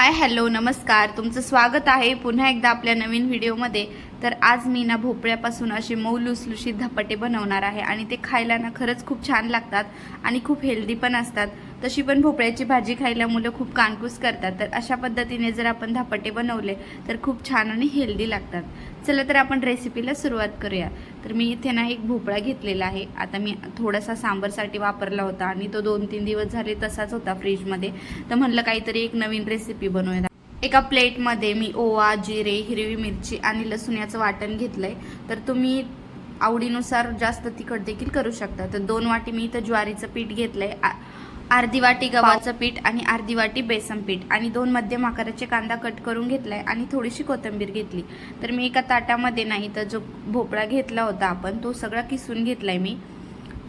Hi hello नमस्कार. तुमचं स्वागत आहे पुन्हा एकदा आपल्या नवीन व्हिडिओमध्ये. तर आज मी ना भोपळ्यापासून असे मऊ लुसलुशीत धपाटे बनवणार आहे आणि ते खायला ना खरंच खूप छान लागतात आणि खूप हेल्दी पण असतात. तशी पण भोपळ्याची भाजी खायला मुलं खूप कानकूस करतात. तर अशा पद्धतीने जर आपण धापटे बनवले तर खूप छान आणि हेल्दी लागतात. चला तर आपण रेसिपीला सुरुवात करूया. तर मी इथे ना एक भोपळा घेतलेला आहे. आता मी थोडासा सांबरसाठी वापरला होता आणि तो दोन तीन दिवस झाले तसाच होता फ्रीजमध्ये. तर म्हणलं काहीतरी एक नवीन रेसिपी बनवूया. एका प्लेटमध्ये मी ओवा जिरे हिरवी मिरची आणि लसूण याचं वाटण घेतलंय. तर तुम्ही आवडीनुसार जास्त तिखट देखील करू शकता. तर दोन वाटी मी इथं ज्वारीचं पीठ घेतलंय. आ- अर्धी वाटी गव्हाचं पीठ आणि अर्धी वाटी बेसन पीठ. आणि दोन मध्यम आकाराचे कांदा कट करून घेतलाय आणि थोडीशी कोथिंबीर घेतली. तर मी एका ताटामध्ये नाही तर जो भोपळा घेतला होता आपण तो सगळा किसून घेतलाय मी.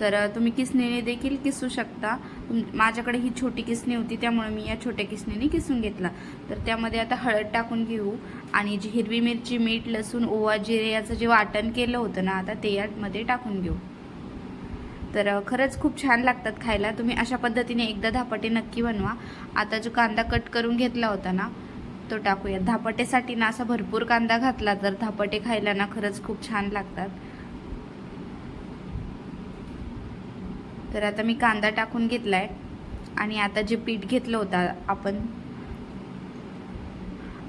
तर तुम्ही किसणीने देखील किसू शकता. माझ्याकडे ही छोटी किसणी होती त्यामुळे मी या छोट्या किसणीने किसून घेतला. तर त्यामध्ये आता हळद टाकून घेऊ. आणि जी हिरवी मिरची मीठ लसूण ओवा जिरे याचं जे वाटण केलं होतं ना आता ते यामध्ये टाकून घेऊ. तर खरंच खूप छान लागतात खायला. तुम्ही अशा पद्धतीने एकदा धापटे नक्की बनवा. आता जो कांदा कट करून घेतला होता ना तो टाकूया धापटेसाठी ना असा भरपूर कांदा घातला तर धापटे खायला ना खरंच खूप छान लागतात. तर आता मी कांदा टाकून घेतलाय आणि आता जे पीठ घेतलं होतं आपण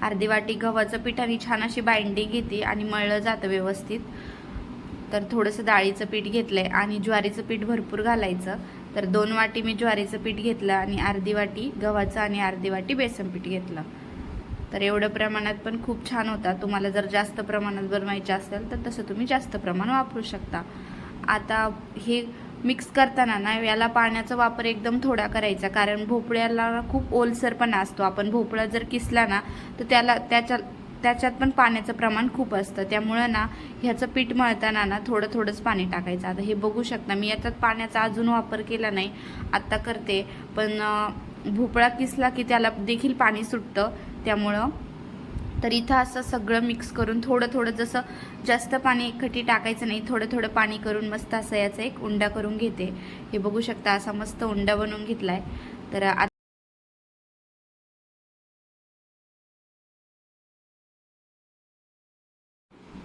अर्धी वाटी गव्हाचं पीठ आणि छान अशी बाइंडिंग घेते आणि मळलं जातं व्यवस्थित. तर थोडंसं डाळीचं पीठ घेतलंय आणि ज्वारीचं पीठ भरपूर घालायचं. तर दोन वाटी मी ज्वारीचं पीठ घेतलं आणि अर्धी वाटी गव्हाचं आणि अर्धी वाटी बेसन पीठ घेतलं. तर एवढं प्रमाणात पण खूप छान होता. तुम्हाला जर जास्त प्रमाणात बनवायचं असेल तर तसं तुम्ही जास्त प्रमाण वापरू शकता. आता हे मिक्स करताना ना याला पाण्याचा वापर एकदम थोडा करायचा. कारण भोपळ्याला खूप ओलसरपणा असतो. आपण भोपळा जर किसला ना तर त्याला त्याच्या त्याच्यात पण पाण्याचं प्रमाण खूप असतं. त्यामुळं ना ह्याचं पीठ मळताना ना थोडं थोडंच पाणी टाकायचं. आता हे बघू शकता मी याच्यात पाण्याचा अजून वापर केला नाही. आत्ता करते. पण भोपळा किसला की त्याला देखील पाणी सुटतं. त्यामुळं तर इथं असं सगळं मिक्स करून थोडं थोडं जसं जास्त पाणी एकखटी टाकायचं नाही थोडं थोडं पाणी करून मस्त असं याचा एक उंडा करून घेते. हे बघू शकता असा मस्त उंडा बनवून घेतला आहे तर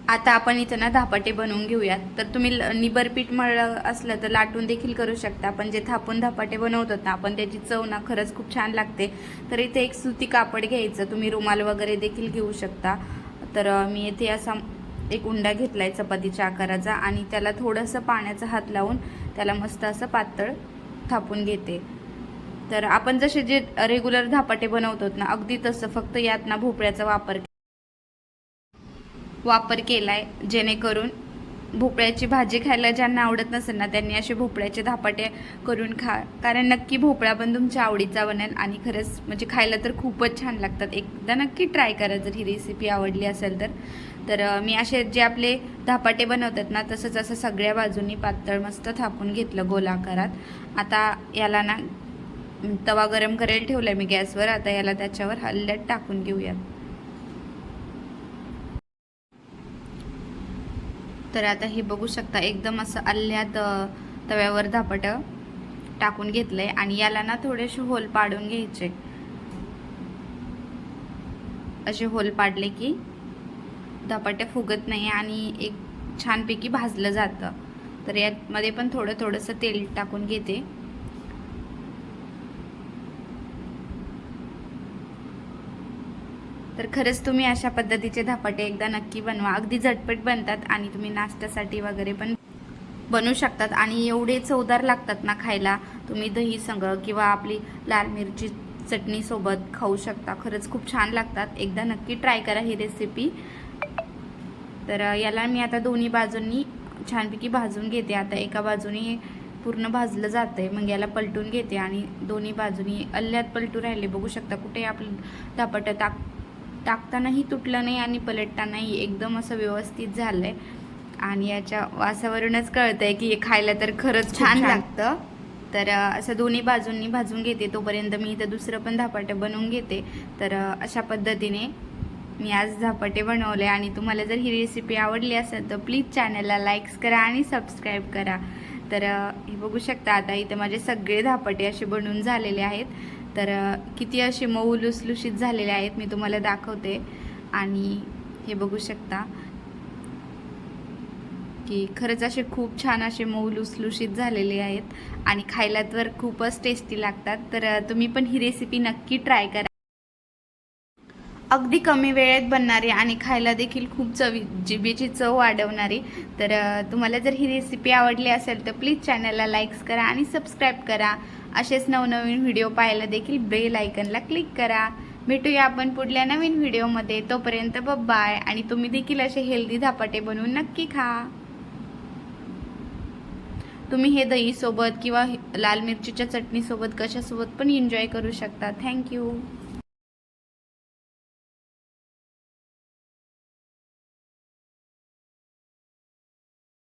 आता आपण इथं ना धापाटे बनवून घेऊयात. तर तुम्ही ल- निबर पीठ मळलं असलं तर लाटून देखील करू शकता. पण जे थापून धापाटे बनवतात ना आपण त्याची चव ना खरंच खूप छान लागते. तर इथे एक सुती कापड घ्यायचं. तुम्ही रुमाल वगैरे देखील घेऊ शकता. तर मी इथे असा एक उंडा घेतलाय चपातीच्या आकाराचा आणि त्याला थोडंसं पाण्याचा हात लावून त्याला मस्त असं पातळ थापून घेते. तर आपण जसे जे रेग्युलर धापाटे बनवतो ना अगदी तसं. फक्त यात ना भोपळ्याचा वापर वापर केला आहे जेणेकरून भोपळ्याची भाजी खायला ज्यांना आवडत नसेल ना त्यांनी असे भोपळ्याचे धापाटे करून खा. कारण नक्की भोपळा पण तुमच्या आवडीचा बनेल आणि खरंच म्हणजे खायला तर खूपच छान लागतात. एकदा नक्की ट्राय करा जर ही रेसिपी आवडली असेल तर. तर मी असे जे आपले धापाटे बनवतात ना तसंच असं सगळ्या बाजूनी पातळ मस्त थापून घेतलं गोलाकारात. आता याला ना तवा गरम करायला ठेवला मी गॅसवर. आता याला त्याच्यावर हल्ल्यात टाकून घेऊयात. तर आता हे बघू शकता एकदम असं अल्ल्यात तव्यावर धापट टाकून घेतलं आहे आणि याला ना थोडेसे होल पाडून घ्यायचे. असे होल पाडले की धपाटे फुगत नाही आणि एक छानपैकी भाजलं जातं. तर यामध्ये पण थोडं थोडंसं तेल टाकून घेते. तर खरंच तुम्ही अशा पद्धतीचे धपाटे एकदा नक्की बनवा. अगदी झटपट बनतात आणि तुम्ही नाश्त्यासाठी वगैरे पण बनवू शकतात. आणि एवढे चवदार लागतात ना खायला तुम्ही दही संग किंवा आपली लाल मिरची चटणी सोबत खाऊ शकता. खरंच खूप छान लागतात. एकदा नक्की ट्राय करा ही रेसिपी. तर याला मी आता दोन्ही बाजूंनी छानपैकी भाजून घेते. आता एका बाजूने हे पूर्ण भाजलं जातंय. मग याला पलटून घेते आणि दोन्ही बाजूनी अल्ल्यात पलटू राहिले. बघू शकता कुठे आपलं धापटं टाक टाकतानाही तुटलं नाही आणि पलटतानाही एकदम असं व्यवस्थित झालंय. आणि याच्या वासावरूनच कळतंय की हे खायला तर खरंच छान लागतं. तर असं दोन्ही बाजूंनी भाजून घेते तोपर्यंत मी इथं दुसरं पण धापाटं बनवून घेते. तर अशा पद्धतीने मी आज धपाटे बनवले आणि तुम्हाला जर ही रेसिपी आवडली असेल तर प्लीज चॅनलला लाईक्स करा आणि सबस्क्राईब करा. तर हे बघू शकता आता इथे माझे सगळे धापाटे असे बनवून झालेले आहेत. तर किती असे मऊ लुसलुशीत झालेले आहेत मी तुम्हाला दाखवते. आणि हे बघू शकता. की खरंच असे खूप छान असे मऊ लुसलुशीत झालेले आहेत. आणि खायला तर खूपच टेस्टी लागतात. तर तुम्ही पण ही रेसिपी नक्की ट्राय करा. अगदी कमी वेळेत बनणारी आणि खायला देखील खूप चवी जिबीची चव वाढवणारी. तर तुम्हाला जर ही रेसिपी आवडली असेल तर प्लीज चॅनलला लाईक्स करा आणि सबस्क्राईब करा. असेच नवनवीन व्हिडिओ पाहायला देखील बेल आयकनला क्लिक करा. भेटूया आपण पुढल्या नवीन व्हिडिओमध्ये तोपर्यंत बाय आणि तुम्ही देखील असे हेल्दी धपाटे बनवून नक्की खा. तुम्ही हे दहीसोबत किंवा लाल मिरचीच्या चटणीसोबत कशासोबत पण एन्जॉय करू शकता. थँक्यू